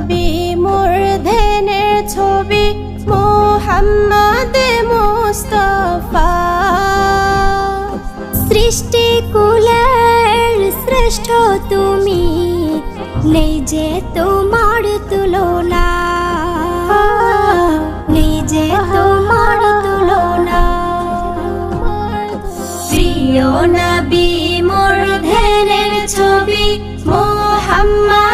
নাবি মোর ছবি, মোহাম্মদ মুস্তফা। সৃষ্টি কুলের শ্রেষ্ঠ তুমি, নেই যে তোমার তুলনা। নেই যে তোমার তুলনা। প্রিয় নবী, মোর ছবি, মোহাম্মদ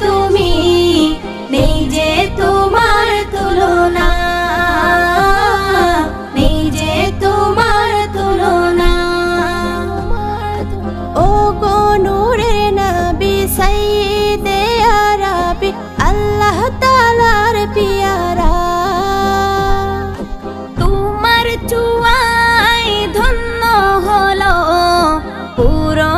তুমি, নেই যে তোমার তুলনা। নেই যে তোমার তুলনা। ও গো নূরের নবী, সাইয়্যিদে আরবি, আল্লাহ তাআলার পিয়ারা। তোমার চুয়াই ধন্য হলো পুরোটা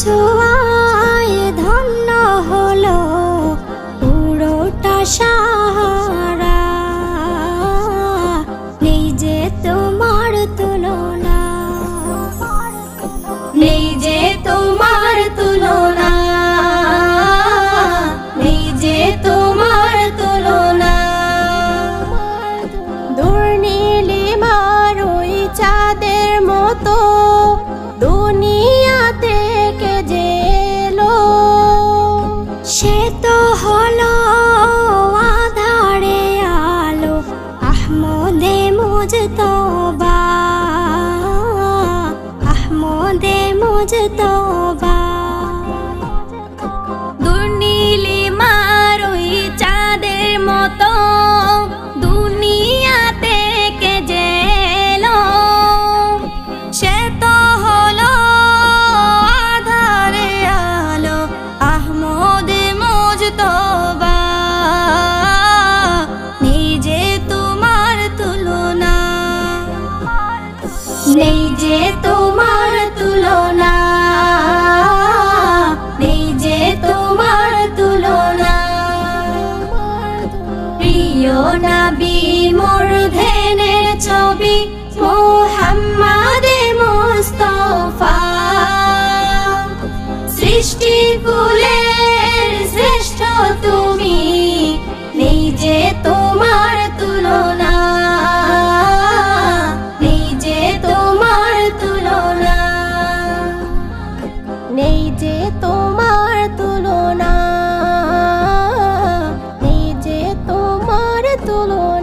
ছোঁয়ায় ধন্য হলো পুরোটা সাহারা দুর্নীলিমার ওই চাঁদের মতো দুনিয়া থেকে জেলো সে তো হলো তোমার তুলনা যে নাবি মোর ধ্যানের ছবি মোহাম্মদে মোস্তফা। সৃষ্টি কুলের শ্রেষ্ঠ তুমি নিজে তোমার তুলনা। নিজে তোমার তুলনা। নেই যে তোমার তুলনা। 落落